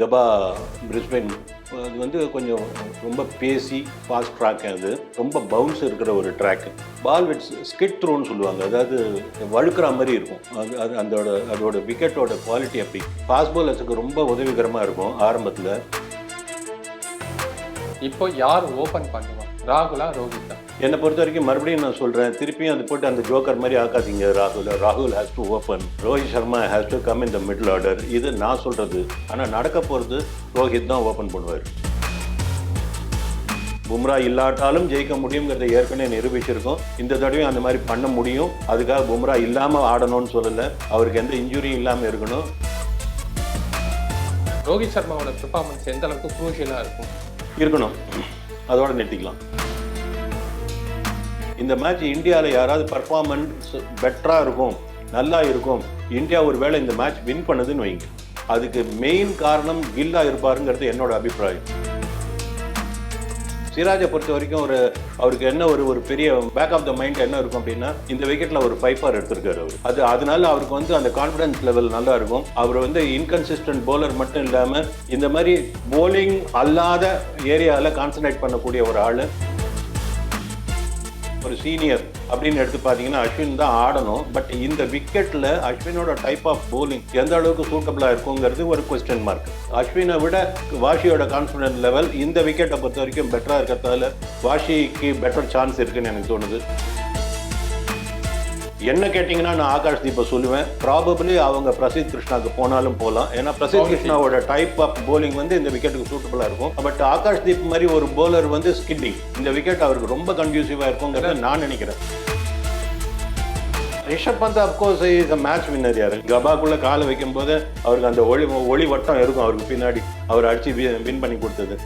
Kaba Brisbane அது வந்து கொஞ்சம் ரொம்ப பேசி ஃபாஸ்ட் ட்ராக் அது. ரொம்ப பவுன்ஸ் இருக்கிற ஒரு ட்ராக்கு பால் விட்ஸ் ஸ்கிட் த்ரோன்னு சொல்லுவாங்க. அதாவது வழுக்கிற மாதிரி இருக்கும். அது அது அதோட அதோட விக்கெட்டோட குவாலிட்டி அப்படி. ஃபாஸ்ட் பாலர்ஸுக்கு ரொம்ப உதவிகரமாக இருக்கும் ஆரம்பத்தில். இப்போ யார் ஓப்பன் பண்ணுவாங்க ராகுலா ரோஹித்தா. என்னை பொறுத்த வரைக்கும் மறுபடியும் நான் சொல்கிறேன் திருப்பியும் அது போட்டு அந்த ஜோக்கர் மாதிரி ஆக்காதீங்க ராகுல். ராகுல் has to open Rohit Sharma has to come in the middle order இது நான் சொல்கிறது ஆனால் நடக்க போகிறது ரோஹித் தான் ஓப்பன் பண்ணுவார். பும்ரா இல்லாட்டாலும் ஜெயிக்க முடியுங்கிறத ஏற்கனவே நிரூபிச்சிருக்கோம். இந்த தடவையும் அந்த மாதிரி பண்ண முடியும். அதுக்காக பும்ரா இல்லாமல் ஆடணும்னு சொல்லலை. அவருக்கு எந்த இன்ஜுரியும் இல்லாமல் இருக்கணும். ரோஹித் சர்மாவோட பெர்ஃபார்மன்ஸ் எந்த அளவுக்கு குரூஷியலாக இருக்கும்? இருக்கணும். அதோட நிறுத்திக்கலாம். இந்த மேட்ச் இந்தியாவில் யாராவது பர்ஃபார்மன்ஸ் பெட்டராக இருக்கும் நல்லா இருக்கும். இந்தியா ஒரு வேளை இந்த மேட்ச் வின் பண்ணுதுன்னு வைங்க. அதுக்கு மெயின் காரணம் கில்லாக இருப்பாருங்கிறது என்னோட அபிப்பிராயம். சிராஜை பொறுத்த வரைக்கும் ஒரு அவருக்கு என்ன ஒரு ஒரு பெரிய பேக் ஆஃப் த மைண்ட் என்ன இருக்கும் அப்படின்னா இந்த விக்கெட்ல ஒரு ஃபைவ் எடுத்திருக்காரு அவர். அது அதனால அவருக்கு வந்து அந்த கான்ஃபிடன்ஸ் லெவல் நல்லா இருக்கும். அவர் வந்து இன்கன்சிஸ்டன்ட் போலர் மட்டும் இல்லாமல் இந்த மாதிரி போலிங் அல்லாத ஏரியாவில் கான்சன்ட்ரேட் பண்ணக்கூடிய ஒரு ஆள். ஒரு சீனியர் அப்படின்னு எடுத்து பார்த்தீங்கன்னா அஸ்வின் தான் ஆடணும். பட் இந்த விக்கெட்டில் அஸ்வினோட டைப் ஆஃப் போலிங் எந்த அளவுக்கு சூட்டபிளாக இருக்குங்கிறது ஒரு கொஸ்டின் மார்க் அஸ்வினை விட வாஷியோட கான்ஃபிடன்ஸ் லெவல் இந்த விக்கெட்டை பொறுத்த வரைக்கும் பெட்டராக இருக்கிறதால வாஷிக்கு பெட்டர் சான்ஸ் இருக்குன்னு எனக்கு தோணுது. என்ன கேட்டிங்கன்னா நான் ஆகாஷ் தீப்பை சொல்லுவேன். ப்ராபபிளி அவங்க பிரசித் கிருஷ்ணாக்கு போனாலும் போகலாம் ஏன்னா பிரசித் கிருஷ்ணாவோட டைப் ஆஃப் bowling வந்து இந்த விக்கெட்டுக்கு சூட்டபுளாக இருக்கும். பட் ஆகாஷ் தீப் மாதிரி ஒரு bowler வந்து ஸ்கிட்டிங் இந்த விக்கெட் அவருக்கு ரொம்ப கன்ஃபியூசிவாக இருக்குங்கிறத நான் நினைக்கிறேன். Rishabh Pant of course is a match winner யாரு? கபாக்குள்ள காலை வைக்கும் போது அவருக்கு அந்த ஒளி ஒளி வட்டம் இருக்கும் அவருக்கு பின்னாடி. அவர் அடிச்சு வின் பண்ணி கொடுத்தது.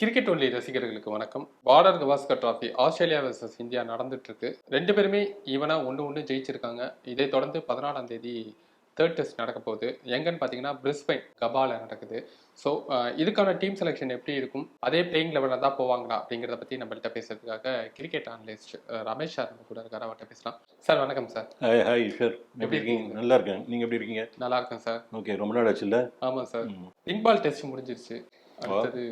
கிரிக்கெட் ஒன்லி ரசிகர்களுக்கு வணக்கம். Border Gavaskar trophy Australia versus India நடந்துட்டு இருக்கு ரெண்டு பேருமே ஈவனா ஒன்று ஒன்று ஜெயிச்சிருக்காங்க. இதை தொடர்ந்து பதினாலாம் தேதி தேர்ட் டெஸ்ட் நடக்க போகுது. எங்கன்னு பார்த்தீங்கன்னா பிரிஸ்பைன் கபால நடக்குது. ஸோ இதுக்கான டீம் செலெக்ஷன் எப்படி இருக்கும்? அதே பிளேயிங் லெவலில் தான் போவாங்களா அப்படிங்கிறத பற்றி நம்மள்கிட்ட பேசுறதுக்காக கிரிக்கெட் அனலிஸ்ட் ரமேஷ் சார் நம்ம கூட இருக்காரு. அவர்கிட்ட பேசலாம். சார் வணக்கம் சார் ஹாய் ஹாய் ஈஸ்வர் எப்படி இருக்கீங்க? நல்லா இருக்கேன். நீங்க எப்படி இருக்கீங்க? நல்லா இருக்கேன் சார் ஓகே ரொம்ப நாள் ஆச்சுல்ல? ஆமாம் சார் பிங்க் பால் டெஸ்ட் முடிஞ்சிருச்சு. அடுத்தது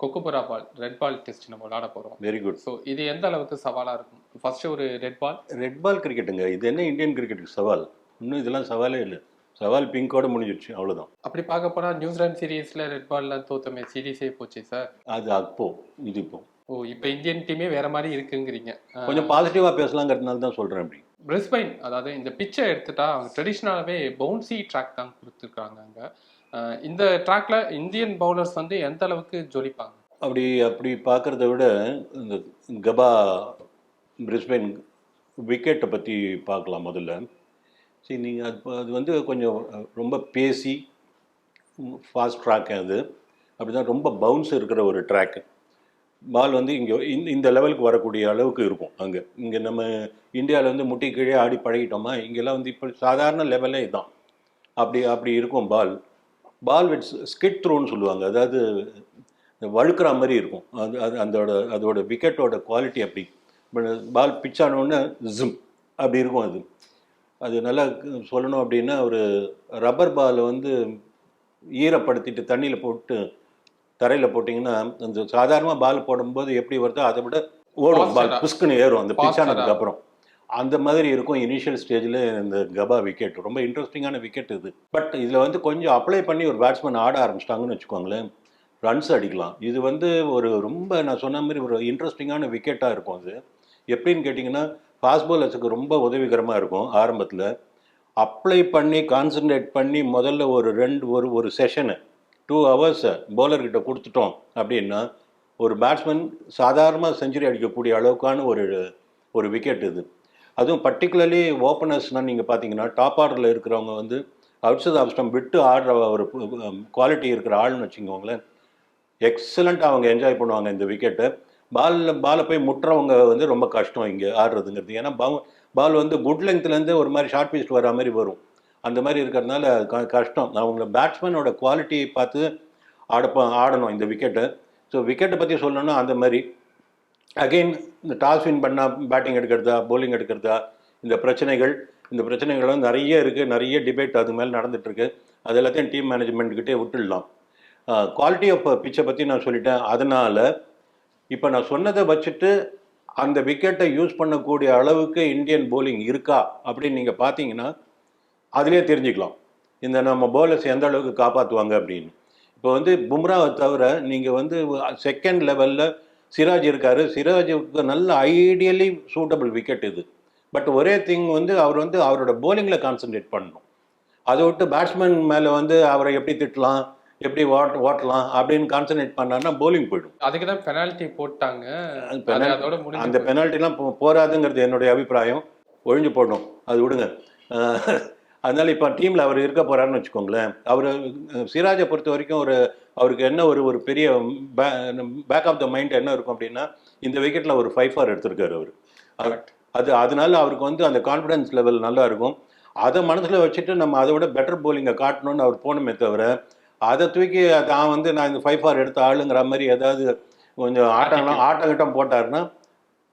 கொக்குபுரா பால் ரெட் பால் டெஸ்ட் நம்ம விளாட போகிறோம் வெரி குட் ஸோ இது எந்த அளவுக்கு சவாலாக இருக்கும்? ஃபர்ஸ்ட் ஒரு ரெட் பால் ரெட் பால் கிரிக்கெட்டுங்க இது என்ன இந்தியன் கிரிக்கெட்டுக்கு சவால்? இன்னும் இதெல்லாம் சவாலே இல்லை. சவால் பிங்கோட முடிஞ்சிருச்சு அவ்வளவுதான். அப்படி பார்க்க போனால் நியூசிலாந்து சீரீஸில் ரெட் பால்லாம் தோத்தமே சீரீஸே போச்சு சார்? அது அப்போ இது இப்போ. ஓ இப்போ இந்தியன் டீமே வேற மாதிரி இருக்குங்கிறீங்க. கொஞ்சம் பாசிட்டிவா பேசலாங்கிறதுனால தான் சொல்றேன் அப்படி. பிரிஸ்பைன் அதாவது இந்த பிச்சை எடுத்துட்டா அவங்க ட்ரெடிஷ்னலாகவே பவுன்சி ட்ராக் தான் கொடுத்துருக்காங்க அங்கே. இந்த ட்ராக்ல இந்தியன் பவுலர்ஸ் வந்து எந்த அளவுக்கு ஜொலிப்பாங்க? அப்படி அப்படி பார்க்கறத விட இந்த கபா பிரிஸ்பெயின் விக்கெட்டை பற்றி பார்க்கலாம் முதல்ல. சரி நீங்கள் அது அது வந்து கொஞ்சம் ரொம்ப பேசி ஃபாஸ்ட் ட்ராக் அது. அப்படி தான் ரொம்ப பவுன்ஸ் இருக்கிற ஒரு ட்ராக்கு பால் வந்து இங்கே இந்த இந்த லெவலுக்கு வரக்கூடிய அளவுக்கு இருக்கும் அங்கே. இங்கே நம்ம இந்தியாவில் வந்து முட்டி கீழே ஆடி பழகிட்டோமா இங்கெல்லாம் வந்து இப்போ சாதாரண லெவலே இதுதான் அப்படி அப்படி இருக்கும் பால் பால் விட்ஸ் ஸ்கிட் த்ரோன்னு சொல்லுவாங்க. அதாவது வழுக்கிற மாதிரி இருக்கும். அது அது அதோட அதோட விக்கெட்டோட குவாலிட்டி அப்படி. பால் பிச் ஆனோடனே ஜிம் அப்படி இருக்கும் அது. அது நல்லா சொல்லணும் அப்படின்னா ஒரு ரப்பர் பாலை வந்து ஈரப்படுத்திட்டு தண்ணியில் போட்டு தரையில் போட்டிங்கன்னா அந்த சாதாரணமாக பால் போடும்போது எப்படி வருதோ அதை விட ஓடும். பால். புஷ்குன்னு ஏறும். அந்த பிச் Faster-ஆ. ஆனதுக்கு அப்புறம். அந்த மாதிரி இருக்கும் இனிஷியல் ஸ்டேஜில் இந்த கபா விக்கெட் ரொம்ப இன்ட்ரெஸ்டிங்கான விக்கெட் இது. பட் இதில் வந்து கொஞ்சம் அப்ளை பண்ணி ஒரு பேட்ஸ்மேன் ஆட ஆரம்பிச்சிட்டாங்கன்னு வச்சுக்கோங்களேன். ரன்ஸ் அடிக்கலாம். இது வந்து ஒரு ரொம்ப நான் சொன்ன மாதிரி ஒரு இன்ட்ரெஸ்டிங்கான விக்கெட்டாக இருக்கும் அது. எப்படின்னு கேட்டிங்கன்னா ஃபாஸ்ட் பாலர்ஸுக்கு ரொம்ப உதவிகரமாக இருக்கும் ஆரம்பத்தில். அப்ளை பண்ணி கான்சன்ட்ரேட் பண்ணி முதல்ல ஒரு ரெண்டு ஒரு ஒரு செஷனு டூ ஹவர்ஸை பவுலர்கிட்ட கொடுத்துட்டோம் அப்படின்னா ஒரு பேட்ஸ்மேன் சாதாரணமாக செஞ்சுரி அடிக்கக்கூடிய அளவுக்கான ஒரு ஒரு விக்கெட் இது. அதுவும் பர்டிகுலர்லி ஓப்பனர்ஸ்னால் நீங்கள் பார்த்தீங்கன்னா டாப் ஆர்டரில் இருக்கிறவங்க வந்து அவுட் சைட் விட்டு ஆடுற ஒரு குவாலிட்டி இருக்கிற ஆள்னு வச்சுக்கோங்களேன். எக்ஸலண்ட்டாக அவங்க என்ஜாய் பண்ணுவாங்க இந்த விக்கெட்டை பாலில் பாலை போய் முட்டுறவங்க வந்து ரொம்ப கஷ்டம் இங்கே ஆடுறதுங்கிறது. ஏன்னா பால் பால் வந்து குட் லென்த்லேருந்து ஒரு மாதிரி ஷார்ட் பீஸ்ட் வர மாதிரி வரும். அந்த மாதிரி இருக்கிறதுனால க- கஷ்டம். அவங்கள பேட்ஸ்மேனோட குவாலிட்டியை பார்த்து ஆடப்ப ஆடணும் இந்த விக்கெட்டை ஸோ விக்கெட்டை பற்றி சொல்லணும்னா அந்த மாதிரி அகைன் இந்த டாஸ் வின் பண்ணால் பேட்டிங் எடுக்கிறதா போலிங் எடுக்கிறதா இந்த பிரச்சனைகள் இந்த பிரச்சனைகள்லாம் நிறைய இருக்குது நிறைய டிபேட் அது மேலே நடந்துட்டுருக்கு அது எல்லாத்தையும் டீம் மேனேஜ்மெண்ட்கிட்டே விட்டுடலாம். குவாலிட்டி ஆஃப் பிச்சை பற்றி நான் சொல்லிட்டேன். அதனால் இப்போ நான் சொன்னதை வச்சுட்டு அந்த விக்கெட்டை யூஸ் பண்ணக்கூடிய அளவுக்கு இந்தியன் போலிங் இருக்கா அப்படின்னு நீங்கள் பார்த்தீங்கன்னா அதிலே தெரிஞ்சுக்கலாம். இந்த நம்ம பவுலர்ஸ் எந்த அளவுக்கு காப்பாற்றுவாங்க அப்படின்னு. இப்போ வந்து பும்ராவை தவிர நீங்கள் வந்து செகண்ட் லெவலில் சிராஜ் இருக்காரு. சிராஜுக்கு நல்ல ஐடியலி சூட்டபிள் விக்கெட் இது. பட் ஒரே திங் வந்து அவர் வந்து அவரோட bowlingல கான்சென்ட்ரேட் பண்ணணும். அதை விட்டு பேட்ஸ்மேன் மேலே வந்து அவரை எப்படி திட்டலாம் எப்படி ஓட் ஓட்டலாம் அப்படின்னு கான்சென்ட்ரேட் பண்ணாருன்னா bowling போயிடும். அதுக்கு தான் பெனால்ட்டி போட்டாங்க. அந்த பெனால்ட்டிலாம் போராதுங்கிறது என்னுடைய அபிப்பிராயம். ஒழிஞ்சு போடணும் அது விடுங்க. அதனால இப்போ டீமில் அவர் இருக்க போறாருன்னு வச்சுக்கோங்களேன். அவர் சிராஜை பொறுத்த வரைக்கும் ஒரு அவருக்கு என்ன ஒரு ஒரு பெரிய பேக் ஆஃப் த மைண்ட் என்ன இருக்கும் அப்படின்னா இந்த விக்கெட்டில் ஒரு ஃபைவ் ஃபார் எடுத்திருக்காரு அவர். அது அதனால அவருக்கு வந்து அந்த கான்ஃபிடன்ஸ் லெவல் நல்லா இருக்கும். அதை மனசில் வச்சுட்டு நம்ம அதை விட பெட்டர் bowling-அ காட்டணும்னு அவர் போகணுமே தவிர அதை தூக்கி தான் வந்து நான் இந்த ஃபைவ் ஃபார் எடுத்த ஆளுங்கிற மாதிரி ஏதாவது கொஞ்சம் ஆட்டம் ஆட்டங்கிட்டம் போட்டாருன்னா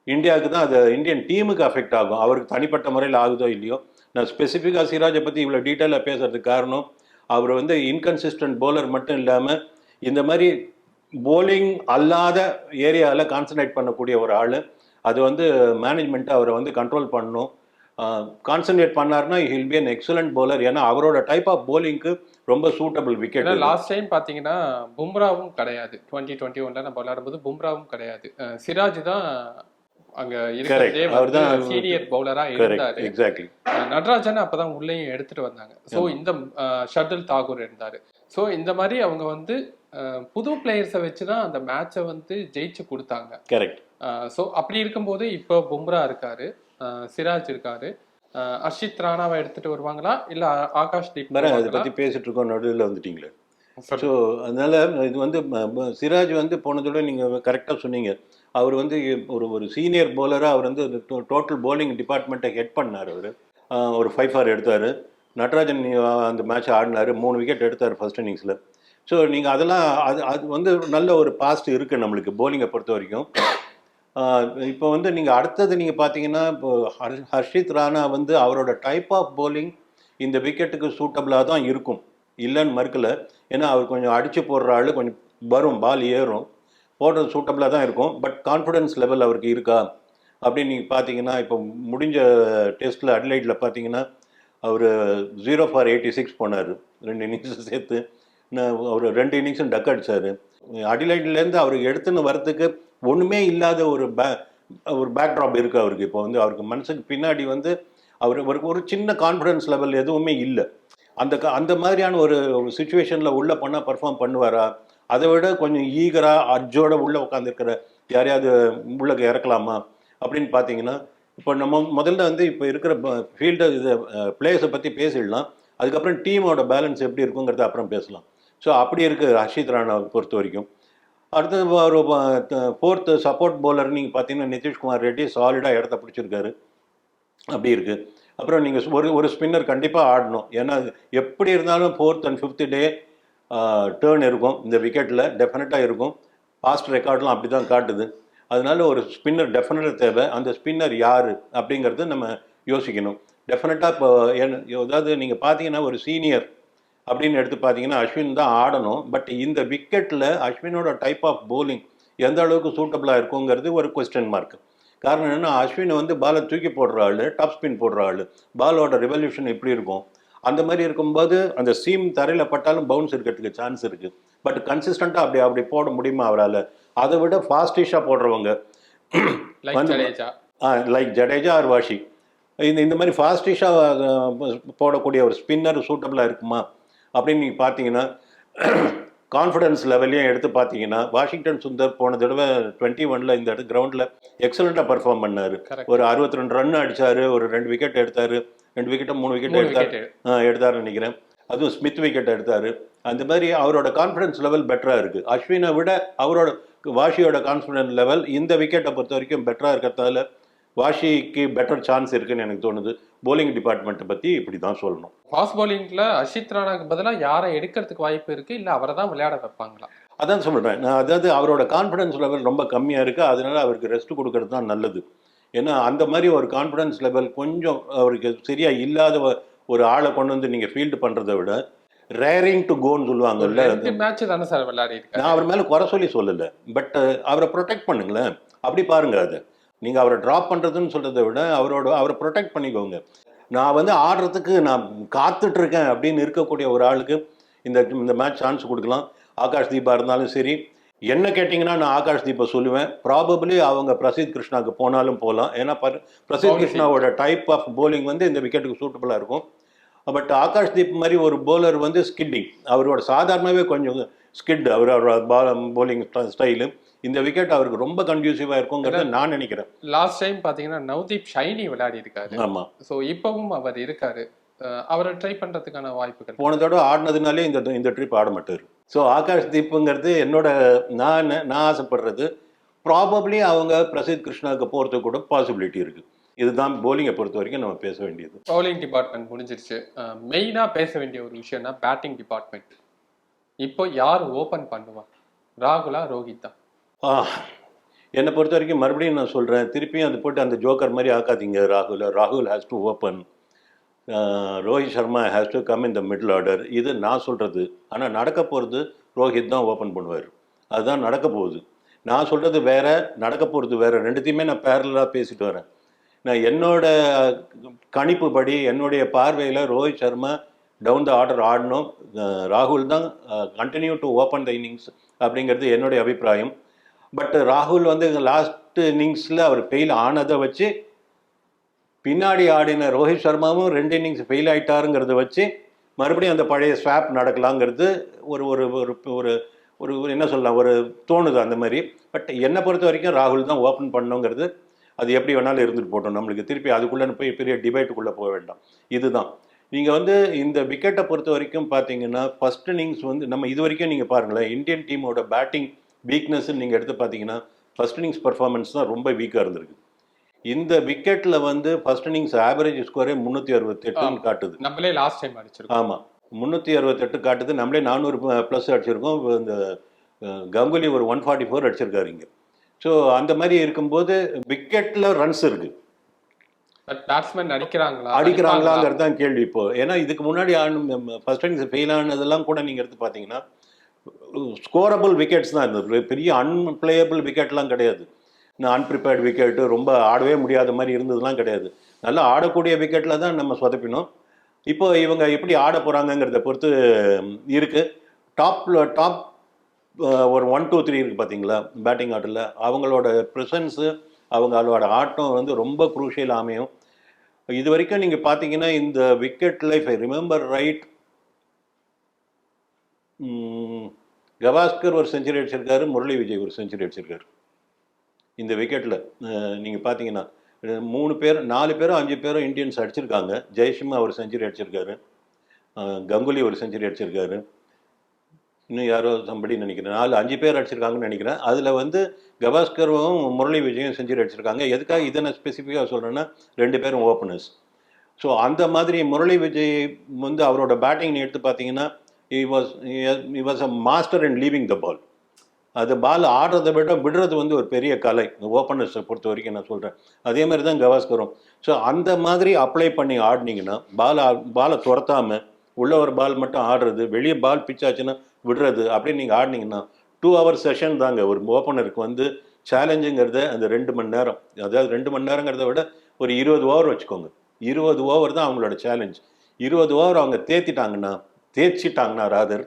இந்தியாவுக்கு தான் அது இந்தியன் டீமுக்கு அஃபெக்ட் ஆகும். அவருக்கு தனிப்பட்ட முறையில் ஆகுதோ இல்லையோ. நான் ஸ்பெசிஃபிக்காக சிராஜை பற்றி இவ்வளோ டீட்டெயிலாக பேசுறதுக்கு காரணம் அவர் வந்து இன்கன்சிஸ்டன்ட் bowler மட்டும் இல்லாமல் இந்த மாதிரி bowling அல்லாத ஏரியாவில் கான்சன்ட்ரேட் பண்ணக்கூடிய ஒரு ஆள். அது வந்து மேனேஜ்மெண்ட்டை அவரை வந்து கண்ட்ரோல் பண்ணணும் கான்சன்ட்ரேட் பண்ணாருன்னா he'll be an excellent bowler. ஏன்னா அவரோட டைப் ஆஃப் bowling-க்கு ரொம்ப சூட்டபிள் விக்கெட் லாஸ்ட் டைம் பாத்தீங்கன்னா பும்ராவும் கிடையாது. டுவெண்ட்டி டுவெண்ட்டி ஒன்ல நம்ம விளையாடும்போது பும்ராவும் கிடையாது. சிராஜ் தான் அங்க இருக்கிறதே சீனியர் பவுலரா இருந்தாரு. எக்ஸாக்ட்லி நடராஜன் அப்பதான் உள்ளேயும் எடுத்துட்டு வந்தாங்க. சோ இந்த ஷட்டில் தாகூர் இருந்தாரு. சோ இந்த மாதிரி அவங்க வந்து புது பிளேயர்ஸை வச்சுதான் அந்த மேட்சை வந்து ஜெயிச்சு கொடுத்தாங்க. கரெக்ட் ஸோ அப்படி இருக்கும்போது இப்போ பும்ரா இருக்காரு. சிராஜ் இருக்காரு. அர்ஷித் ராணாவை எடுத்துட்டு வருவாங்களா? இல்ல ஆகாஷ் தீப் அதை? பற்றி பேசிட்டு இருக்கோம். நடுவில் வந்துட்டீங்களே. ஸோ அதனால் இது வந்து சிராஜ் வந்து போனதோட நீங்கள் கரெக்டாக சொன்னீங்க. அவர் வந்து ஒரு ஒரு சீனியர் போலராக அவர் வந்து டோட்டல் போலிங் டிபார்ட்மெண்ட்டை ஹெட் பண்ணார் அவர். ஒரு ஃபைவ் ஃபார் எடுத்தார். நட்ராஜன் அந்த மேட்ச் ஆடினார். மூணு விக்கெட் எடுத்தார் ஃபர்ஸ்ட் இன்னிங்ஸில் ஸோ நீங்கள் அதெல்லாம் அது அது வந்து நல்ல ஒரு பாஸ்ட் இருக்குது நம்மளுக்கு போலிங்கை பொறுத்த வரைக்கும். இப்போ வந்து நீங்கள் அடுத்தது நீங்கள் பார்த்தீங்கன்னா இப்போ ஹர் ஹர்ஷித் ராணா வந்து அவரோட டைப் ஆஃப் போலிங் இந்த விக்கெட்டுக்கு சூட்டபிளாக தான் இருக்கும். இல்லைன்னு மறுக்கல. ஏன்னா அவர் கொஞ்சம் அடிச்சு போடுற ஆள் கொஞ்சம் வரும் பால் ஏறும். போடுறது சூட்டபிளாக தான் இருக்கும். பட் கான்ஃபிடன்ஸ் லெவல் அவருக்கு இருக்கா? அப்படின்னு நீங்கள் பார்த்தீங்கன்னா இப்போ முடிஞ்ச டெஸ்ட்டில் அட்லைட்டில் பார்த்தீங்கன்னா அவர் ஜீரோ ஃபார் எயிட்டி சிக்ஸ் போனார். ரெண்டு இன்னிங்ஸும் சேர்த்து. அவர் ரெண்டு இன்னிங்ஸும் டக் அடிச்சார். அடிலைட்லேருந்து அவருக்கு எடுத்துன்னு வரத்துக்கு ஒன்றுமே இல்லாத ஒரு பே ஒரு பேக்ட்ராப் இருக்குது அவருக்கு. இப்போ வந்து அவருக்கு மனசுக்கு பின்னாடி வந்து அவர் அவருக்கு ஒரு சின்ன கான்ஃபிடன்ஸ் லெவல் எதுவுமே இல்லை. அந்த க- அந்த மாதிரியான ஒரு சுச்சுவேஷனில் உள்ளே பண்ணால் பர்ஃபார்ம் பண்ணுவாரா? அதை விட கொஞ்சம் ஈகராக அர்ஜோட உள்ளே உட்காந்துருக்கிற யாரையாவது உள்ளே இறக்கலாமா? அப்படின்னு பார்த்தீங்கன்னா இப்போ நம்ம முதல்ல வந்து இப்போ இருக்கிற ஃபீல்டு இது பிளேயர்ஸை பற்றி பேசிடலாம். அதுக்கப்புறம் டீமோட பேலன்ஸ் எப்படி இருக்குங்கிறத அப்புறம் பேசலாம். ஸோ அப்படி இருக்குது ஹர்ஷித் ராணாவை பொறுத்த வரைக்கும். அடுத்தது ஒரு ஃபோர்த்து சப்போர்ட் பவுலர் நீங்கள் பார்த்தீங்கன்னா நிதிஷ்குமார் ரெட்டி சாலிடாக இடத்த பிடிச்சிருக்காரு. அப்படி இருக்குது அப்புறம் நீங்கள் ஒரு ஒரு ஸ்பின்னர் கண்டிப்பாக ஆடணும். ஏன்னா எப்படி இருந்தாலும் fourth and fifth day turn இருக்கும். இந்த விக்கெட்டில் டெஃபினட்டாக இருக்கும். பாஸ்ட் ரெக்கார்ட்லாம் அப்படி தான் காட்டுது. அதனால ஒரு ஸ்பின்னர் டெஃபினட்டாக தேவை. அந்த ஸ்பின்னர் யார் அப்படிங்கிறது நம்ம யோசிக்கணும். டெஃபினட்டாக இப்போ என்ன- அதாவது நீங்கள் பார்த்தீங்கன்னா ஒரு சீனியர் அப்படின்னு எடுத்து பார்த்தீங்கன்னா அஸ்வின் தான் ஆடணும். பட் இந்த விக்கெட்டில் அஸ்வினோட டைப் ஆஃப் போலிங் எந்த அளவுக்கு சூட்டபிளாக இருக்குங்கிறது ஒரு கொஸ்டின் மார்க் காரணம் என்னன்னா அஸ்வின் வந்து பாலை தூக்கி போடுற ஆள் டாப் ஸ்பின் போடுற ஆள். பாலோட ரெவல்யூஷன் எப்படி இருக்கும்? அந்த மாதிரி இருக்கும்போது அந்த சீம் தரையில் பட்டாலும் பவுன்ஸ் இருக்கிறதுக்கு சான்ஸ் இருக்குது பட் கன்சிஸ்டண்ட்டாக அப்படி அப்படி போட முடியுமா அவரால்? அதை விட ஃபாஸ்டிஷாக போடுறவங்க. லைக் ஜடேஜா. ஆர் வாஷி. இந்த இந்த மாதிரி ஃபாஸ்டிஷாக போடக்கூடிய ஒரு ஸ்பின்னர் சூட்டபிளாக இருக்குமா? அப்படின்னு நீங்கள் பார்த்தீங்கன்னா கான்ஃபிடன்ஸ் லெவல்லையும் எடுத்து பார்த்தீங்கன்னா வாஷிங்டன் சுந்தர் போன தடவை டுவெண்ட்டி ஒனில் இந்த இடத்து கிரவுண்டில் எக்ஸலண்ட்டாக பர்ஃபார்ம் பண்ணார். ஒரு அறுபத்தி ரெண்டு ரன் அடிச்சாரு ஒரு ரெண்டு விக்கெட் எடுத்தாரு ரெண்டு விக்கெட்டை மூணு விக்கெட் எடுத்தார். எடுத்தாருன்னு நினைக்கிறேன். அதுவும் ஸ்மித் விக்கெட் எடுத்தாரு. அந்த மாதிரி அவரோட கான்ஃபிடன்ஸ் லெவல் பெட்டராக இருக்குது அஸ்வினை விட அவரோட வாஷியோட கான்ஃபிடன்ஸ் லெவல் இந்த விக்கெட்டை பொறுத்த வரைக்கும் பெட்டராக இருக்கிறதால வாஷிக்கு பெட்டர் சான்ஸ் இருக்குன்னு எனக்கு தோணுது. Bowling டிபார்ட்மெண்ட்டை பற்றி இப்படி தான் சொல்லணும். ஃபாஸ்ட் பவுலிங்ல அஷித் ராணாக்கு பதிலா யாரை எடுக்கிறதுக்கு வாய்ப்பு இருக்கு? இல்ல அவரை தான் விளையாட வைப்பாங்களா? அதான் சொல்கிறேன் நான் அதாவது அவரோட கான்ஃபிடன்ஸ் லெவல் ரொம்ப கம்மியாக இருக்குது அதனால அவருக்கு ரெஸ்ட் கொடுக்கறது தான் நல்லது. ஏன்னா அந்த மாதிரி ஒரு கான்ஃபிடன்ஸ் லெவல் கொஞ்சம் அவருக்கு சரியாக இல்லாத ஒரு ஆளை கொண்டு வந்து நீங்கள் ஃபீல்டு பண்ணுறதை விட ரேரிங் டு கோன்னு சொல்லுவாங்கல்ல மேட்ச் தானே சார் விளையாடி நான் அவர் மேலே குறை சொல்லி சொல்லலை. பட் அவரை ப்ரொடெக்ட் பண்ணுங்களேன். அப்படி பாருங்க அது. நீங்கள் அவரை ட்ராப் பண்ணுறதுன்னு சொல்கிறத விட அவரோட அவரை ப்ரொடெக்ட் பண்ணிக்கோங்க. நான் வந்து ஆடுறதுக்கு நான் காத்துட்டு இருக்கேன் அப்படின்னு இருக்கக்கூடிய ஒரு ஆளுக்கு இந்த இந்த மேட்ச் சான்ஸ் கொடுக்கலாம். ஆகாஷ் தீபா இருந்தாலும் சரி. என்ன கேட்டிங்கன்னா நான் ஆகாஷ் தீபா சொல்லுவேன். ப்ராபபிளி அவங்க பிரசித் கிருஷ்ணாவுக்கு போனாலும் போகலாம். ஏன்னா பர- பிரசித் கிருஷ்ணாவோட டைப் ஆஃப் bowling வந்து இந்த விக்கெட்டுக்கு சூட்டபுளாக இருக்கும். பட் ஆகாஷ் தீப் மாதிரி ஒரு bowler வந்து ஸ்கிட்டிங் அவரோட சாதாரணமாகவே கொஞ்சம் ஸ்கிட் அவரோட பால் bowling ஸ்டைலு இந்த விக்கெட் அவருக்கு ரொம்ப கன்ஃபியூசிவாக இருக்குங்கிறத நான் நினைக்கிறேன். லாஸ்ட் டைம் பாத்தீங்கன்னா நவ்தீப் ஷைனி விளையாடி இருக்காரு ஆமாம் ஸோ இப்பவும் அவர் இருக்காரு. அவரை ட்ரை பண்றதுக்கான வாய்ப்புகள். போன தடவை ஆடினதுனாலே இந்த இந்த ட்ரிப் ஆட மாட்டார். ஸோ ஆகாஷ் தீப்புங்கிறது என்னோட நான் நான் ஆசைப்படுறது ப்ராபப்ளி அவங்க பிரசித் கிருஷ்ணாவுக்கு போகிறதுக்கு கூட பாசிபிலிட்டி இருக்குது இதுதான் போலிங்கை பொறுத்த வரைக்கும் நம்ம பேச வேண்டியது. பவுலிங் டிபார்ட்மெண்ட் முடிஞ்சிருச்சு. மெயினா பேச வேண்டிய ஒரு விஷயம்னா பேட்டிங் டிபார்ட்மெண்ட் இப்போ யார் ஓபன் பண்ணுவா? ராகுலா ரோஹித்தா. ஆ, என்னை பொறுத்த வரைக்கும் மறுபடியும் நான் சொல்கிறேன் திருப்பியும் அது போட்டு அந்த ஜோக்கர் மாதிரி ஆக்காதீங்க ராகுல். ராகுல் has to open Rohit Sharma has to come in the middle order இது நான் சொல்கிறது ஆனால் நடக்க போகிறது ரோஹித் தான் ஓப்பன் பண்ணுவார். அதுதான் நடக்க போகுது. நான் சொல்கிறது வேறு நடக்க போகிறது வேற. ரெண்டுத்தையுமே நான் பேரலாக பேசிட்டு வரேன். நான் என்னோட கணிப்பு படி என்னுடைய பார்வையில் Rohit Sharma down the order ஆடணும். ராகுல் தான் continue to open the innings அப்படிங்கிறது என்னுடைய அபிப்பிராயம். பட் ராகுல் வந்து லாஸ்ட் இன்னிங்ஸில் அவர் ஃபெயில் ஆனதை வச்சு பின்னாடி ஆடின ரோஹித் சர்மாவும் ரெண்டு இன்னிங்ஸ் ஃபெயில் ஆகிட்டாருங்கிறத வச்சு மறுபடியும் அந்த பழைய ஸ்வாப் நடக்கலாங்கிறது ஒரு ஒரு ஒரு ஒரு ஒரு என்ன சொல்லலாம் ஒரு தோணுது அந்த மாதிரி. பட் என்னை பொறுத்த வரைக்கும் ராகுல் தான் ஓப்பன் பண்ணணுங்கிறது அது எப்படி வேணாலும் இருந்துட்டு போட்டோம் நம்மளுக்கு திருப்பி அதுக்குள்ளே போய் பெரிய டிபேட்டுக்குள்ளே போக வேண்டாம். இதுதான். நீங்கள் வந்து இந்த விக்கெட்டை பொறுத்த வரைக்கும் பார்த்தீங்கன்னா ஃபஸ்ட் இன்னிங்ஸ் வந்து நம்ம இது வரைக்கும் நீங்கள் பாருங்களேன் இந்தியன் டீமோட பேட்டிங் வீக்னஸ்ன்னு நீங்கள் எடுத்து பார்த்தீங்கன்னா ஃபர்ஸ்ட் இன்னிங்ஸ் பர்ஃபார்மன்ஸ் தான் ரொம்ப வீக்காக இருந்திருக்கு. இந்த விக்கெட்டில் வந்து ஃபர்ஸ்ட் இன்னிங்ஸ் ஆவரேஜ் ஸ்கோரே முந்நூற்றி அறுபத்தெட்டுன்னு காட்டுது. நம்மளே லாஸ்ட் டைம் அடிச்சிருக்கோம். ஆமாம் முந்நூற்றி அறுபத்தெட்டு காட்டுது. நம்மளே நானூறு ப்ளஸ் அடிச்சிருக்கோம். இந்த கங்குலி ஒரு ஒன் ஃபார்ட்டி ஃபோர் அடிச்சிருக்காரு இங்கே. ஸோ அந்த மாதிரி இருக்கும்போது விக்கெட்டில் ரன்ஸ் இருக்கு. பட் பேட்ஸ்மேன் அடிக்கிறாங்களா? அடிக்கிறாங்களாங்கிறது தான் கேள்வி இப்போ. ஏன்னா இதுக்கு முன்னாடி ஃபர்ஸ்ட் இன்னிங்ஸ் ஃபெயில் ஆனதெல்லாம் கூட நீங்கள் எடுத்து பார்த்தீங்கன்னா ஸ்கோரபிள் விக்கெட்ஸ் தான். இருந்தது பெரிய அன்பிளேயபிள் விக்கெட்லாம் கிடையாது. அன்பிரிப்பேர்டு விக்கெட்டு ரொம்ப ஆடவே முடியாத மாதிரி இருந்ததுலாம் கிடையாது. நல்லா ஆடக்கூடிய விக்கெட்டில் தான் நம்ம சொதப்பினோம். இப்போ இவங்க எப்படி ஆட போகிறாங்கங்கிறத பொறுத்து இருக்குது டாப்பில் டாப் ஒரு ஒன் டூ த்ரீ இருக்குது பார்த்தீங்களா பேட்டிங் ஆர்டரில் அவங்களோட ப்ரெசன்ஸு அவங்களோட ஆட்டம் வந்து ரொம்ப குரூஷியல் அமையும். இது வரைக்கும் நீங்கள் பார்த்தீங்கன்னா இந்த wicket life I remember right Gavaskar ஒரு செஞ்சுரி அடிச்சிருக்காரு முரளி விஜய் ஒரு செஞ்சுரி அடிச்சிருக்காரு. இந்த விக்கெட்டில் நீங்கள் பார்த்தீங்கன்னா மூணு பேர் நாலு பேரும் அஞ்சு பேரும் இந்தியன்ஸ் அடிச்சிருக்காங்க. ஜெய்ஷிமா ஒரு செஞ்சுரி அடிச்சிருக்காரு. கங்குலி ஒரு செஞ்சுரி அடிச்சிருக்காரு. இன்னும் யாரோ சம்படி நினைக்கிறேன். நாலு அஞ்சு பேர் அடிச்சிருக்காங்கன்னு நினைக்கிறேன். அதில் வந்து கவாஸ்கரும் முரளி விஜயும் செஞ்சுரி அடிச்சிருக்காங்க. எதுக்காக இதை நான் ஸ்பெசிஃபிக்காக சொல்கிறேன்னா ரெண்டு பேரும் ஓப்பனர்ஸ் ஸோ அந்த மாதிரி முரளி விஜய் வந்து அவரோட பேட்டிங் எடுத்து பார்த்தீங்கன்னா he was he was master and leaving the ball அது பால் ஆடுறதை விட விடுறது வந்து ஒரு பெரிய கலை. இந்த ஓப்பனர்ஸை பொறுத்த வரைக்கும் நான் சொல்கிறேன் அதே மாதிரி தான் கவாஸ்கரும். ஸோ அந்த மாதிரி அப்ளை பண்ணி ஆடினீங்கன்னா பால் பாலை துரத்தாமல் உள்ள ஒரு பால் மட்டும் ஆடுறது வெளியே பால் பிச்சாச்சுன்னா விடுறது அப்படின்னு நீங்கள் ஆடினீங்கன்னா டூ ஹவர் செஷன் தாங்க. ஒரு ஓப்பனருக்கு வந்து சேலஞ்சுங்கிறத அந்த ரெண்டு மணி நேரம் அதாவது ரெண்டு மணி நேரங்கிறத விட ஒரு இருபது ஓவர் வச்சுக்கோங்க. இருபது ஓவர் தான் அவங்களோட சேலஞ்ச் இருபது ஓவர் அவங்க தேத்திட்டாங்கன்னா தேய்ச்சிட்டாங்கன்னா ராதர்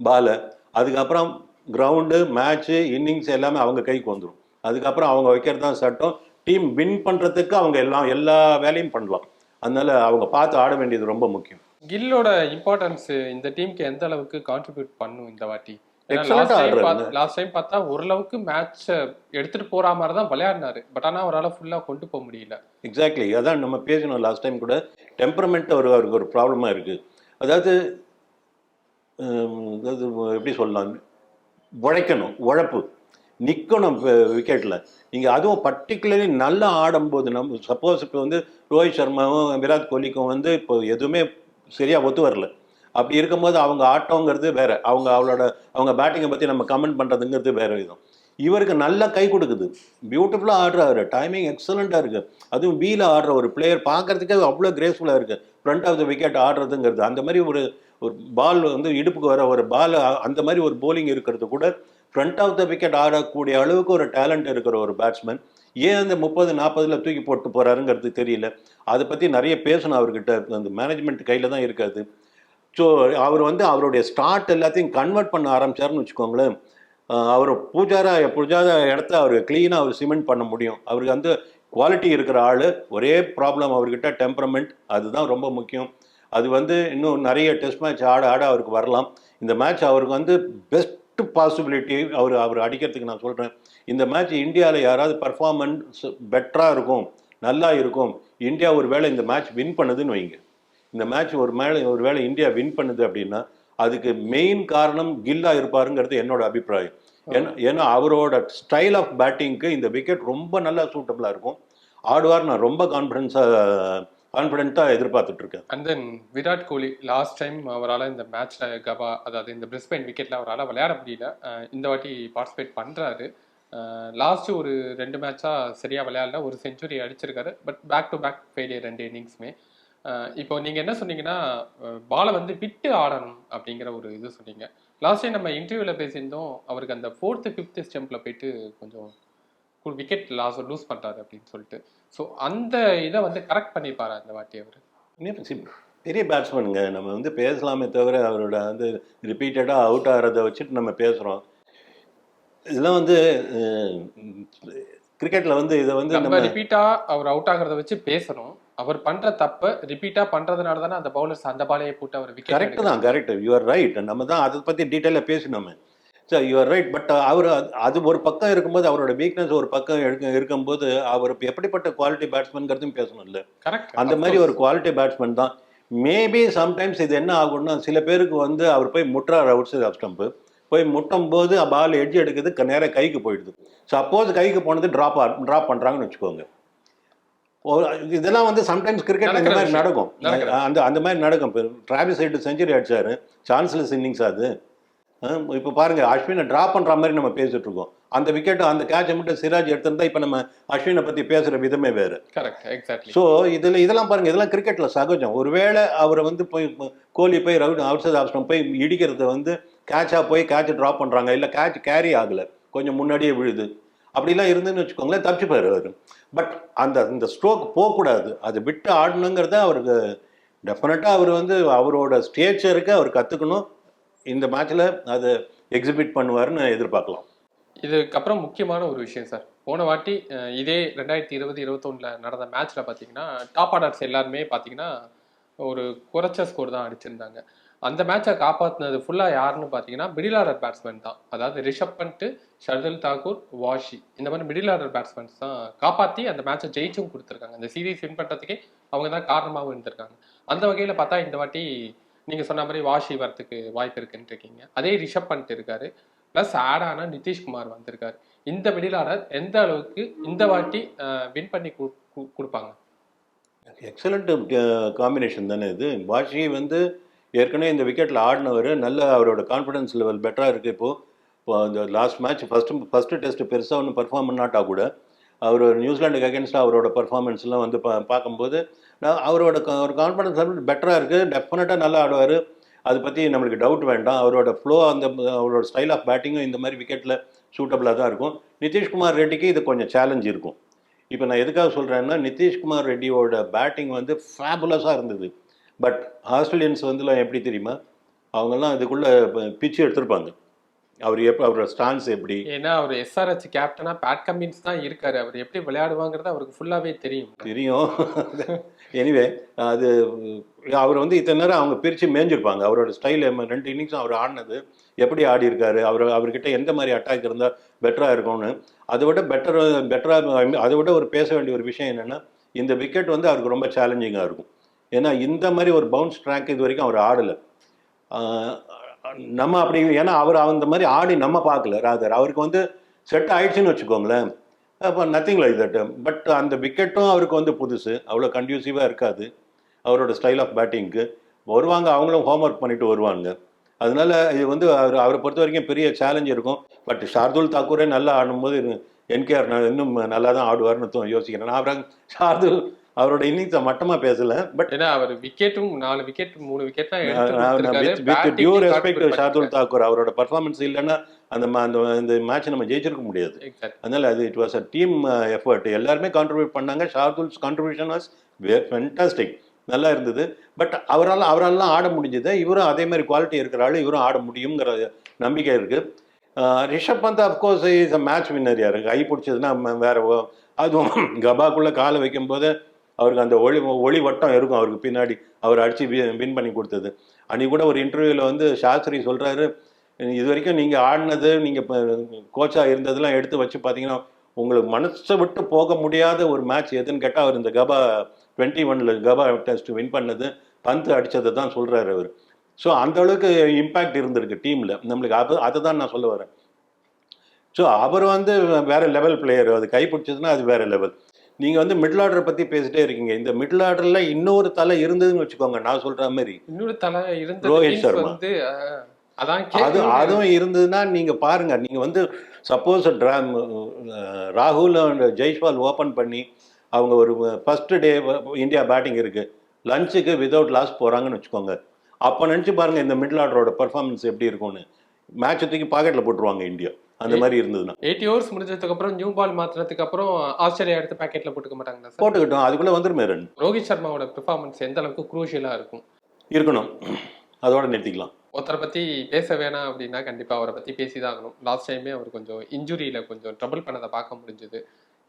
பாலை அதுக்கப்புறம் கிரவுண்டு மேட்ச்சு இன்னிங்ஸ் எல்லாமே அவங்க கைக்கு வந்துடும் அதுக்கப்புறம் அவங்க வைக்கிறது தான் சட்டம் டீம் வின் பண்ணுறதுக்கு அவங்க எல்லாம் எல்லா வேலையும் பண்ணலாம். அதனால அவங்க பார்த்து ஆட வேண்டியது ரொம்ப முக்கியம். கில்லோட இம்பார்ட்டன்ஸ் இந்த டீமுக்கு எந்த அளவுக்கு கான்ட்ரிபியூட் பண்ணும் இந்த வாட்டி. லாஸ்ட் டைம் பார்த்தா ஓரளவுக்கு மேட்ச் எடுத்துட்டு போற மாதிரி தான் விளையாடினாரு. பட் ஆனா அவரால் ஃபுல்லா கொண்டு போக முடியல. எக்ஸாக்ட்லி அதான் நம்ம பேசணும் லாஸ்ட் டைம் கூட. டெம்பரமெண்ட் ஒரு அவருக்கு ஒரு ப்ராப்ளமாக இருக்குது அதாவது ஹம், எப்படி சொல்லலாம்? உழைக்கணும் உழைப்பு. நிற்கணும் விக்கெட்டில் நீங்கள் அதுவும் பர்டிகுலர்லி நல்லா ஆடும்போது நம்ம சப்போஸ் இப்போ வந்து ரோஹித் சர்மாவும் விராட் கோலிக்கும் வந்து இப்போ எதுவுமே சரியாக ஒத்து வரல. அப்படி இருக்கும்போது அவங்க ஆட்டோங்கிறது வேற. அவங்க அவளோட அவங்க பேட்டிங்கை பற்றி நம்ம கமெண்ட் பண்ணுறதுங்கிறது வேறு விதம். இவருக்கு நல்லா கை கொடுக்குது. பியூட்டிஃபுல்லாக ஆடுறாரு. டைமிங் எக்ஸலண்ட்டாக இருக்குது அதுவும் வீல ஆடுற ஒரு பிளேயர் பார்க்குறதுக்கே அவ்வளோ கிரேஸ்ஃபுல்லாக இருக்குது ஃப்ரண்ட் ஆஃப் த விக்கெட் ஆடுறதுங்கிறது. அந்த மாதிரி ஒரு ஒரு பால் வந்து இடுப்புக்கு வர ஒரு பால் அந்த மாதிரி ஒரு போலிங் இருக்கிறது கூட ஃப்ரண்ட் ஆஃப் த விக்கெட் ஆடக்கூடிய அளவுக்கு ஒரு டேலண்ட் இருக்கிற ஒரு பேட்ஸ்மேன் ஏன் அந்த முப்பது நாற்பதில் தூக்கி போட்டு போகிறாருங்கிறது தெரியல. அதை பற்றி நிறைய பேசணும் அவர்கிட்ட. அந்த மேனேஜ்மெண்ட் கையில் தான் இருக்காது. ஸோ அவர் வந்து அவருடைய ஸ்டார்ட் எல்லாத்தையும் கன்வெர்ட் பண்ண ஆரம்பிச்சாருன்னு வச்சுக்கோங்களேன். அவர் பூஜாரா பூஜாரா இடத்த அவர் க்ளீனாக அவர் சிமெண்ட் பண்ண முடியும். அவருக்கு வந்து குவாலிட்டி இருக்கிற ஆள் ஒரே ப்ராப்ளம் அவர்கிட்ட டெம்பரமெண்ட் அதுதான் ரொம்ப முக்கியம். அது வந்து இன்னும் நிறைய டெஸ்ட் மேட்ச் ஆட ஆட அவருக்கு வரலாம். இந்த மேட்ச் அவருக்கு வந்து பெஸ்ட் பாசிபிலிட்டி அவர் அவர் அடிக்கிறதுக்கு நான் சொல்கிறேன் இந்த மேட்ச் இந்தியாவில் யாராவது பர்ஃபார்மன்ஸ் பெட்டராக இருக்கும் நல்லா இருக்கும். இந்தியா ஒரு வேளை இந்த மேட்ச் வின் பண்ணுதுன்னு வைங்க. இந்த மேட்ச் ஒரு மேலே ஒரு வேளை இந்தியா வின் பண்ணுது அப்படின்னா அதுக்கு மெயின் காரணம் கில்லா இருப்பாருங்கிறது என்னோட அபிப்பிராயம். ஏன்னா ஏன்னா அவரோட ஸ்டைல் ஆஃப் பேட்டிங்க்கு இந்த விக்கெட் ரொம்ப நல்லா சூட்டபுளாக இருக்கும். ஆடுவார் நான் ரொம்ப கான்ஃபிடென்ஸாக கான்ஃபிடென்ட்டாக எதிர்பார்த்துட்டு இருக்கேன் and then Virat Kohli last time அவரால் இந்த மேட்ச்ல கபா அதாவது இந்த பிரிஸ்பெயின் விக்கெட்ல அவரால் விளையாட முடியல. இந்த வாட்டி பார்ட்டிசிபேட் பண்றாரு. லாஸ்ட் ஒரு ரெண்டு மேட்சா சரியா விளையாடல ஒரு செஞ்சுரி அடிச்சிருக்காரு. But back to back failure ரெண்டு இன்னிங்ஸுமே இப்போ நீங்க என்ன சொன்னீங்கன்னா பாலை வந்து விட்டு ஆடணும் அப்படிங்கிற ஒரு இது சொன்னீங்க. லாஸ்ட் டைம் நம்ம இன்டர்வியூல பேசியிருந்தோம் அவருக்கு அந்த ஃபோர்த்து ஃபிஃப்த் ஸ்டெம்ப்ல போயிட்டு கொஞ்சம் விக்கெட் லாஸ் லூஸ் பண்றாரு அப்படின்னு சொல்லிட்டு. ஸோ அந்த இதை வந்து கரெக்ட் பண்ணிப்பாரு அந்த வாட்டி அவர்? பெரிய பேட்ஸ்மேனுங்க நம்ம வந்து பேசலாமே தவிர அவரோட வந்து ரிப்பீட்டடாக அவுட் ஆகிறத வச்சுட்டு நம்ம பேசுகிறோம் இதெல்லாம் வந்து கிரிக்கெட்டில் வந்து இதை வந்து நம்ம நம்ம ரிப்பீட்டா அவர் அவுட் ஆகுறத வச்சு பேசணும். அவர் பண்ற தப்ப ரிப்பீட்டா பண்றதுனால தானே அந்த பவுலர்ஸ் அந்த பாலையே போட்டு அவர் கரெக்ட் தான் கரெக்ட் யூஆர் ரைட் நம்ம தான் அதை பற்றி டீட்டெயிலாக பேசினோமே. Sir you are right but அவர் அது ஒரு பக்கம் இருக்கும்போது அவரோட வீக்னஸ் ஒரு பக்கம் எடுக்க இருக்கும்போது அவர் எப்படிப்பட்ட குவாலிட்டி பேட்ஸ்மேன்கிறதையும் பேசணும்ல. கரெக்ட் அந்த மாதிரி ஒரு குவாலிட்டி பேட்ஸ்மேன் தான். மேபி சம்டைம்ஸ் இது என்ன ஆகும்னா சில பேருக்கு வந்து அவர் போய் முட்டுறாரு அவுட் சைட் ஆஃப் ஸ்டம்ப்பு போய் முட்டும் போது பால் எட்ஜ் எடுக்குது நேராக கைக்கு போயிடுது. சப்போஸ் கைக்கு போனது ட்ராப் ட்ராப் பண்ணுறாங்கன்னு வச்சுக்கோங்க. இதெல்லாம் வந்து சம்டைம்ஸ் கிரிக்கெட் நடக்கிற மாதிரி. நடக்கும். அந்த அந்த மாதிரி நடக்கும். டிராவிஸ் ஹெட் செஞ்சுரி அடிச்சாரு. சான்ஸ்லெஸ் இன்னிங்ஸ் அது. இப்போ பாருங்க அஸ்வினை ட்ராப் பண்ற மாதிரி நம்ம பேசிட்டு இருக்கோம். அந்த விக்கெட் அந்த கேட்சை மட்டும் சிராஜ் எடுத்திருந்தா இப்போ நம்ம அஸ்வினை பத்தி பேசுற விதமே வேறு. கரெக்ட் ஸோ இதில் இதெல்லாம் பாருங்க இதெல்லாம் கிரிக்கெட்ல சகஜம். ஒருவேளை அவரை வந்து போய் கோலி போய் ரவுட் அவுட் சைட் ஆப்ஷன் போய் இடிக்கிறது வந்து கேட்சாக போய் கேட்ச் ட்ராப் பண்றாங்க. இல்லை கேட்ச் கேரி ஆகலை. கொஞ்சம் முன்னாடியே விழுது. அப்படிலாம் இருந்துன்னு வச்சுக்கோங்களேன் தப்பிச்சுப்பாரு அவர். பட் அந்த இந்த ஸ்ட்ரோக் போகக்கூடாது. அது விட்டு ஆடணுங்கிறத அவருக்கு டெஃபினட்டாக அவர் வந்து அவரோட ஸ்டேச்சருக்கு அவர் கற்றுக்கணும் இந்த மேட்ச்சில் அதை எக்ஸிபிட் பண்ணுவாருன்னு எதிர்பார்க்கலாம். இதுக்கப்புறம் முக்கியமான ஒரு விஷயம் சார் போன வாட்டி இதே ரெண்டாயிரத்தி இருபது இருபத்தொன்னுல நடந்த மேட்ச்ல பாத்தீங்கன்னா டாப் ஆர்டர்ஸ் எல்லாருமே பாத்தீங்கன்னா ஒரு குறைச்ச ஸ்கோர் தான் அடிச்சிருந்தாங்க. அந்த மேட்சை காப்பாற்றினது ஃபுல்லா யாருன்னு பாத்தீங்கன்னா மிடில் ஆர்டர் பேட்ஸ்மேன் தான். அதாவது ரிஷப் பண்ட் ஷர்துல் தாக்கூர் வாஷி. இந்த மாதிரி மிடில் ஆர்டர் பேட்ஸ்மேன்ஸ் தான் காப்பாத்தி அந்த மேட்சை ஜெயிச்சும் கொடுத்துருக்காங்க. அந்த சீரீஸ் வின் பண்றதுக்கே அவங்க தான் காரணமாகவும் இருந்திருக்காங்க. அந்த வகையில பார்த்தா இந்த வாட்டி நீங்க சொன்ன மாதிரி வாஷி வரத்துக்கு வாய்ப்பு இருக்குன்னு இருக்கீங்க. அதே ரிஷப் பண்ணிட்டு இருக்காரு. ப்ளஸ் ஆடான நிதிஷ்குமார் வந்திருக்காரு. இந்த மிடில் எந்த அளவுக்கு இந்த வாட்டி வின் பண்ணி கு- கொடுப்பாங்க? எக்ஸலண்ட் காம்பினேஷன் தானே இது. பாஷி வந்து ஏற்கனவே இந்த விக்கெட்டில் ஆடினவர் நல்ல அவரோட கான்ஃபிடன்ஸ் லெவல் பெட்டராக இருக்குது இப்போது இப்போ அந்த last match first first test பெருசாக ஒன்றும் பர்ஃபார்ம் பண்ணாட்டா கூட அவர் நியூசிலாண்டுக்கு அகேன்ஸ்டாக அவரோட பர்ஃபார்மன்ஸ்லாம் வந்து பா பார்க்கும்போது அவரோட க- ஒரு கான்ஃபிடன்ஸ் லெவல் பெட்டராக இருக்குது டெஃபினட்டாக நல்லா ஆடுவார். அதை பற்றி நம்மளுக்கு டவுட் வேண்டாம். அவரோட ஃப்ளோ அந்த அவரோட ஸ்டைல் ஆஃப் பேட்டிங்கும் இந்த மாதிரி விக்கெட்டில் சூட்டபுளாக தான் இருக்கும். நிதிஷ்குமார் ரெட்டிக்கு இது கொஞ்சம் சேலஞ்ச் இருக்கும். இப்போ நான் எதுக்காக சொல்கிறேன்னா நிதிஷ்குமார் ரெட்டியோட பேட்டிங் வந்து ஃபேபுலஸாக இருந்தது. பட் ஆஸ்திரேலியன்ஸ் வந்துலாம் எப்படி தெரியுமா? அவங்கெல்லாம் இதுக்குள்ளே பிச்சு எடுத்திருப்பாங்க. அவர் எப்போ அவரோட ஸ்டான்ஸ் எப்படி? ஏன்னா அவர் எஸ்ஆர்ஹெச் கேப்டனா பேட் கமின்ஸ் தான் இருக்காரு. அவர் எப்படி விளையாடுவாங்கிறது அவருக்கு ஃபுல்லாவே தெரியும். தெரியும். எனிவே அது அவர் வந்து இத்தனை நேரம் அவங்க பிரித்து மேய்ஞ்சிருப்பாங்க அவரோட ஸ்டைல் ரெண்டு இன்னிங்ஸும் அவர் ஆடினது. எப்படி ஆடி இருக்காரு? அவர் அவர்கிட்ட எந்த மாதிரி அட்டாக் இருந்தால் பெட்டராக இருக்கும்னு. அதை விட பெட்டர் பெட்டராக அதை விட ஒரு பேச வேண்டிய ஒரு விஷயம் என்னென்னா இந்த விக்கெட் வந்து அவருக்கு ரொம்ப சேலஞ்சிங்காக இருக்கும். ஏன்னா இந்த மாதிரி ஒரு பவுன்ஸ் ட்ராக் இது வரைக்கும் அவர் ஆடலை. நம்ம அப்படி ஏன்னா அவர் அந்த மாதிரி ஆடி நம்ம பார்க்கல ராதர். அவருக்கு வந்து செட் ஆயிடுச்சுன்னு வச்சுக்கோங்களேன். அப்போ நத்திங் லைக் தட் பட் அந்த விக்கெட்டும் அவருக்கு வந்து புதுசு. அவ்வளோ கண்டியூசிவாக இருக்காது. அவரோட ஸ்டைல் ஆஃப் பேட்டிங்க்கு வருவாங்க அவங்களும் ஹோம் ஒர்க் பண்ணிட்டு வருவாங்க. அதனால இது வந்து அவர் அவரை பொறுத்த வரைக்கும் பெரிய சேலஞ்ச் இருக்கும். பட் ஷார்துல் தாக்கூரே நல்லா ஆடும்போது என்கேஆர் இன்னும் நல்லா தான் ஆடுவார்னு யோசிக்கிறேன். நான் அப்புறம் ஷார்துல் அவரோட இன்னிங்ஸை மட்டமாக பேசல பட் ஏன்னா அவர் விக்கெட்டும் நாலு விக்கெட் மூணு வித் கொடுத்திருக்காரு. Due respect Shardul. தாக்கூர் அவரோட பர்ஃபார்மன்ஸ் இல்லைன்னா அந்த அந்த இந்த மேட்ச் நம்ம ஜெயிச்சிருக்க முடியாது. அதனால அது it was a team effort எல்லாருமே கான்ட்ரிபியூட் பண்ணாங்க. ஷார்துல்ஸ் கான்ட்ரிபியூஷன் வாஸ் ஃபென்டாஸ்டிக் நல்லா இருந்தது. பட் அவரால் அவரால்லாம் ஆட முடிஞ்சது இவரும் அதே மாதிரி குவாலிட்டி இருக்கிற ஆளு இவரும் ஆட முடியுங்கிற நம்பிக்கை இருக்கு. Rishabh Pant of course is a match winner யாரு? கை பிடிச்சதுன்னா வேற அதுவும் கபாக்குள்ள காலை வைக்கும்போது அவருக்கு அந்த ஒளி ஒளி வட்டம் இருக்கும் அவருக்கு பின்னாடி. அவர் அடித்து வின் பண்ணி கொடுத்தது. அன்னைக்கு கூட ஒரு இன்டர்வியூவில் வந்து சாஸ்திரி சொல்கிறாரு இது வரைக்கும் நீங்கள் ஆடினது நீங்கள் இப்போ கோச்சாக இருந்ததெல்லாம் எடுத்து வச்சு பார்த்தீங்கன்னா உங்களுக்கு மனசை விட்டு போக முடியாத ஒரு மேட்ச் எதுன்னு கேட்டால் அவர் இந்த கபா டுவெண்ட்டி ஒன்ல கபா டெஸ்ட் வின் பண்ணது பந்து அடித்ததை தான் சொல்கிறாரு அவர். ஸோ அந்த அளவுக்கு இம்பேக்ட் இருந்திருக்கு டீமில் நம்மளுக்கு அது அதை தான் நான் சொல்ல வரேன். ஸோ அவர் வந்து வேறு லெவல் பிளேயர் அது கைப்பிடிச்சதுன்னா அது வேற லெவல் நீங்கள் வந்து மிடில் ஆர்டரை பற்றி பேசிட்டே இருக்கீங்க. இந்த மிடில் ஆர்டரில் இன்னொரு தலை இருந்ததுன்னு வச்சுக்கோங்க நான் சொல்கிற மாதிரி. இன்னொரு தலை இருந்த ரோஹித் சர்மா. அது. அதுவும் இருந்ததுன்னா நீங்க பாருங்க நீங்க வந்து சப்போஸ் ட்ராம் ராகுல் and ஜெய்ஸ்வால் ஓபன் பண்ணி அவங்க ஒரு ஃபர்ஸ்ட் டே இந்தியா பேட்டிங் இருக்கு. லஞ்சுக்கு விதவுட் லாஸ் போறாங்கன்னு வச்சுக்கோங்க. அப்போ நினச்சி பாருங்க இந்த மிடில் ஆர்டரோட பெர்ஃபார்மன்ஸ் எப்படி இருக்கும்னு. மேட்ச் தூக்கி பாக்கெட்ல போட்டுருவாங்க இந்தியா. அந்த மாதிரி இருந்ததுன்னா. எயிட்டி ஹவர்ஸ் முடிஞ்சதுக்கு அப்புறம் நியூ பால் மாத்தினதுக்கு அப்புறம் ஆஸ்திரேலியா எடுத்து பாக்கெட்ல போட்டுக்க மாட்டாங்களா சார் போட்டுக்கிட்டோம். அதுக்குள்ள வந்துருமே ரன் ரோஹித் சர்மாவோட பெர்ஃபார்மன்ஸ் எந்த அளவுக்கு குரூஷியலா இருக்கும்? இருக்கணும். அதோட நிறுத்திக்கலாம். ஒருத்தரை பத்தி பேச வேணாம் அப்படின்னா கண்டிப்பா அவரை பத்தி பேசிதான் ஆகணும். லாஸ்ட் டைமே அவர் கொஞ்சம் இன்ஜுரியில கொஞ்சம் ட்ரபிள் பண்ணதை பார்க்க முடிஞ்சது.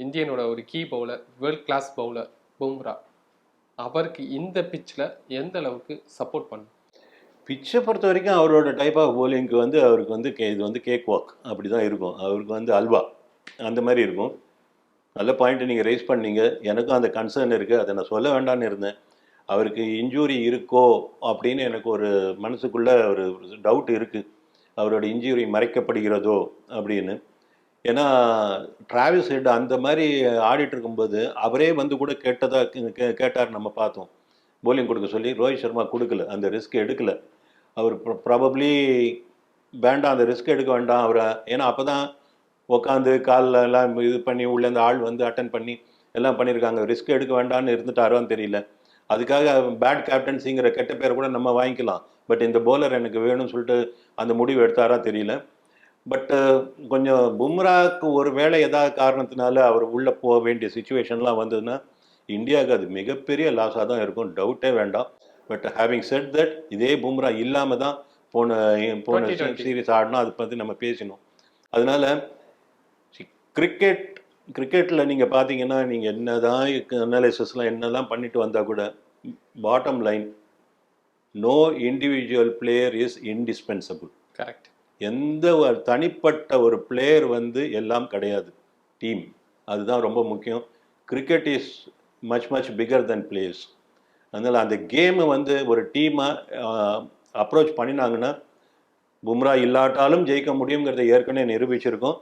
இந்தியனோட ஒரு key bowler world class bowler Bumrah. அவருக்கு இந்த பிச்சில் எந்த அளவுக்கு சப்போர்ட் பண்ணும் பிச்சை பொறுத்த வரைக்கும் அவரோட டைப் ஆஃப் போலிங்க்கு வந்து அவருக்கு வந்து கே இது வந்து கேக் வாக் அப்படி தான் இருக்கும். அவருக்கு வந்து அல்வா அந்த மாதிரி இருக்கும். நல்ல பாயிண்ட் நீங்கள் ரைஸ் பண்ணீங்க. எனக்கும் அந்த கன்சர்ன் இருக்குது அதை நான் சொல்ல வேண்டாம்னு இருந்தேன். அவருக்கு இன்ஜூரி இருக்கோ அப்படின்னு எனக்கு ஒரு மனசுக்குள்ளே ஒரு டவுட் இருக்குது அவரோட இன்ஜூரி மறைக்கப்படுகிறதோ அப்படின்னு. ஏன்னா ட்ராவல்ஸ் ஹெட் அந்த மாதிரி ஆடிட்டு இருக்கும்போது அவரே வந்து கூட கேட்டதாக கே- கேட்டார் நம்ம பார்த்தோம். போலிங் கொடுக்க சொல்லி. ரோஹித் சர்மா கொடுக்கல. அந்த ரிஸ்க் எடுக்கல. அவர் ப்ராபப்ளி வேண்டாம் அந்த ரிஸ்க் எடுக்க வேண்டாம் அவரை. ஏன்னா அப்போ தான் உட்காந்து காலில் எல்லாம் இது பண்ணி உள்ளே இந்த ஆள் வந்து அட்டன் பண்ணி எல்லாம் பண்ணியிருக்காங்க. ரிஸ்க் எடுக்க வேண்டாம்னு இருந்துட்டாரோன்னு தெரியல. அதுக்காக பேட் கேப்டன்சிங்கிற கெட்ட பேரை கூட நம்ம வாங்கிக்கலாம். பட் இந்த போலர் எனக்கு வேணும்னு சொல்லிட்டு அந்த முடிவு எடுத்தாரா தெரியல. பட்டு கொஞ்சம் பும்ராக்கு ஒரு வேளை ஏதாவது காரணத்தினால அவர் உள்ளே போக வேண்டிய சுச்சுவேஷன்லாம் வந்ததுன்னா இந்தியாவுக்கு அது மிகப்பெரிய லாஸாக தான் இருக்கும். டவுட்டே வேண்டாம். பட் ஹேவிங் செட் தட் இதே பும்ரா இல்லாமல் தான் போன போன 2020. சீரிஸ் ஆடணும் அதை பற்றி நம்ம பேசினோம். அதனால கிரிக்கெட் கிரிக்கெட்டில் நீங்கள் பார்த்தீங்கன்னா நீங்கள் என்னதான் அனாலிசிஸ்லாம் என்னெல்லாம் பண்ணிட்டு வந்தால் கூட bottom line no individual player is indispensable correct எந்த ஒரு தனிப்பட்ட ஒரு பிளேயர் வந்து எல்லாம் கிடையாது. டீம் அதுதான் ரொம்ப முக்கியம். Cricket is much much bigger than players அதனால் அந்த கேமை வந்து ஒரு டீமாக அப்ரோச் பண்ணினாங்கன்னா பும்ரா இல்லாட்டாலும் ஜெயிக்க முடியுங்கிறத ஏற்கனவே நிரூபிச்சிருக்கோம்.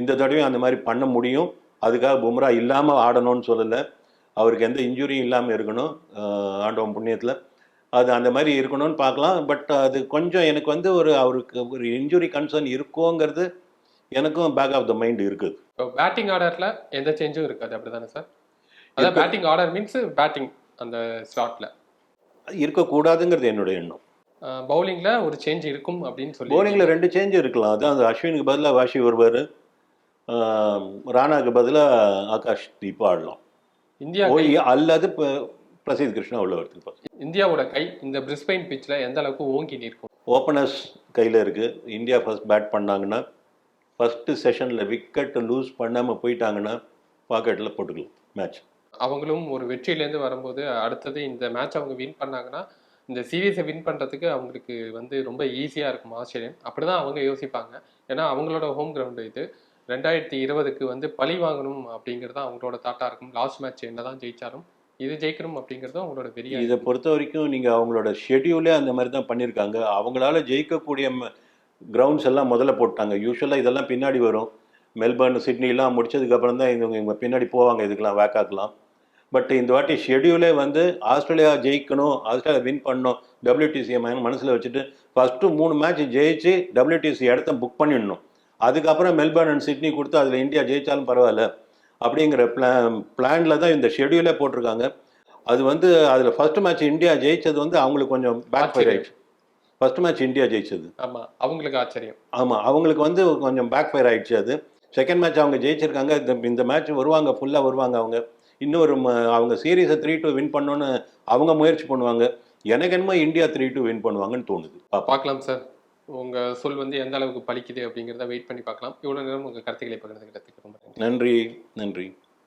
இந்த தடவையும் அந்த மாதிரி பண்ண முடியும். அதுக்காக பும்ரா இல்லாமல் ஆடணும்னு சொல்லலை. அவருக்கு எந்த இன்ஜுரியும் இல்லாமல் இருக்கணும் ஆண்டவன் புண்ணியத்தில். அது அந்த மாதிரி இருக்கணும்னு பார்க்கலாம். பட் அது கொஞ்சம் எனக்கு வந்து ஒரு அவருக்கு ஒரு இன்ஜுரி கன்சர்ன் இருக்கோங்கிறது எனக்கும் பேக் ஆஃப் த மைண்ட் இருக்குது பேட்டிங் ஆர்டர்ல எந்த சேஞ்சும் இருக்காது. அப்படிதானே சார் அதான் பேட்டிங் ஆர்டர் மீன்ஸ் பேட்டிங் அந்த ஸ்லாட்ல இருக்கக்கூடாதுங்கிறது என்னுடைய எண்ணம். பவுலிங்ல ஒரு சேஞ்ச் இருக்கும் அப்படின்னு சொல்லி போலிங்கில் ரெண்டு சேஞ்ச் இருக்கலாம். அதான் அந்த அஸ்வினுக்கு பதிலாக வாஷி வருவார். ராணாக்கு பதிலாக ஆகாஷ் தீபா ஆடலாம். இந்தியா ஓ, அல்லது ப- பிரசீத் கிருஷ்ணா உள்ள எடுத்துப்பார் இந்தியாவோட கை இந்த பிரிஸ்பெயின் பிட்ச்ல எந்த அளவுக்கு ஓங்கி நிற்கும்? ஓப்பனர்ஸ் கையில் இருக்குது இந்தியா ஃபர்ஸ்ட் பேட் பண்ணாங்கன்னா ஃபஸ்ட்டு செஷனில் விக்கெட் லூஸ் பண்ணாமல் போயிட்டாங்கன்னா பாக்கெட்டில் போட்டுக்கலாம். மேட்ச் அவங்களும் ஒரு வெற்றியிலேருந்து வரும்போது அடுத்தது இந்த மேட்ச் அவங்க வின் பண்ணாங்கன்னா இந்த சீரீஸை வின் பண்ணுறதுக்கு அவங்களுக்கு வந்து ரொம்ப ஈஸியாக இருக்கும் ஆஸ்திரேலியன். அப்படி தான் அவங்க யோசிப்பாங்க. ஏன்னா அவங்களோட ஹோம் கிரவுண்டு இது. ரெண்டாயிரத்தி இருபதுக்கு வந்து பழி வாங்கணும் அப்படிங்கிறது அவங்களோட தாட்டாக இருக்கும். லாஸ்ட் மேட்ச் என்ன தான் ஜெயிச்சாலும் இது ஜெயிக்கணும் அப்படிங்கிறது அவங்களோட பெரிய இதை பொறுத்த வரைக்கும் நீங்கள் அவங்களோட ஷெட்யூலே அந்த மாதிரி தான் பண்ணியிருக்காங்க. அவங்களால ஜெயிக்கக்கூடிய கிரவுண்ட்ஸ் எல்லாம் முதல்ல போட்டாங்க. யூஸ்வலாக இதெல்லாம் பின்னாடி வரும். மெல்பர்ன் சிட்னிலாம் முடிச்சதுக்கப்புறம் தான் இவங்க இவங்க பின்னாடி போவாங்க இதுக்கெல்லாம் வேக்காக்கலாம் பட் இந்த வாட்டி ஷெடியூலே வந்து ஆஸ்திரேலியா ஜெயிக்கணும் ஆஸ்திரேலியா வின் பண்ணணும் டபிள்யூடிசி மனசில் வச்சுட்டு ஃபஸ்ட்டு மூணு மேட்ச் ஜெயிச்சு டபிள்யூடிசி இடத்த புக் பண்ணிடணும். அதுக்கப்புறம் மெல்பர்ன் அண்ட் சிட்னி கொடுத்து அதில் இந்தியா ஜெயிச்சாலும் பரவாயில்ல. அப்படிங்கிற பிளான் பிளானில் தான் இந்த ஷெடியூலே போட்டிருக்காங்க. அது வந்து அதில் ஃபர்ஸ்ட் மேட்ச் இந்தியா ஜெயிச்சது வந்து அவங்களுக்கு கொஞ்சம் பேக் ஃபயர். ஆயிடுச்சு. ஃபர்ஸ்ட் மேட்ச் இந்தியா ஜெயிச்சது. ஆமா அவங்களுக்கு ஆச்சரியம். ஆமாம் அவங்களுக்கு வந்து கொஞ்சம் பேக் ஃபயர் ஆயிடுச்சு அது. செகண்ட் மேட்ச் அவங்க ஜெயிச்சிருக்காங்க. இந்த இந்த மேட்ச் வருவாங்க ஃபுல்லாக வருவாங்க அவங்க. இன்னொரு ம- அவங்க சீரீஸை த்ரீ டூ வின் பண்ணணும்னு அவங்க முயற்சி பண்ணுவாங்க. எனக்கு என்னமோ இந்தியா த்ரீ டூ வின் பண்ணுவாங்கன்னு தோணுது. பார்க்கலாம் சார் உங்க சொல் வந்து எந்த அளவுக்கு பலிக்குது அப்படிங்கிறத வெயிட் பண்ணி பார்க்கலாம். இவ்வளவு நேரம் உங்க கருத்துக்களை பகிர்ந்துக்கிட்டதுக்கு ரொம்ப நன்றி நன்றி.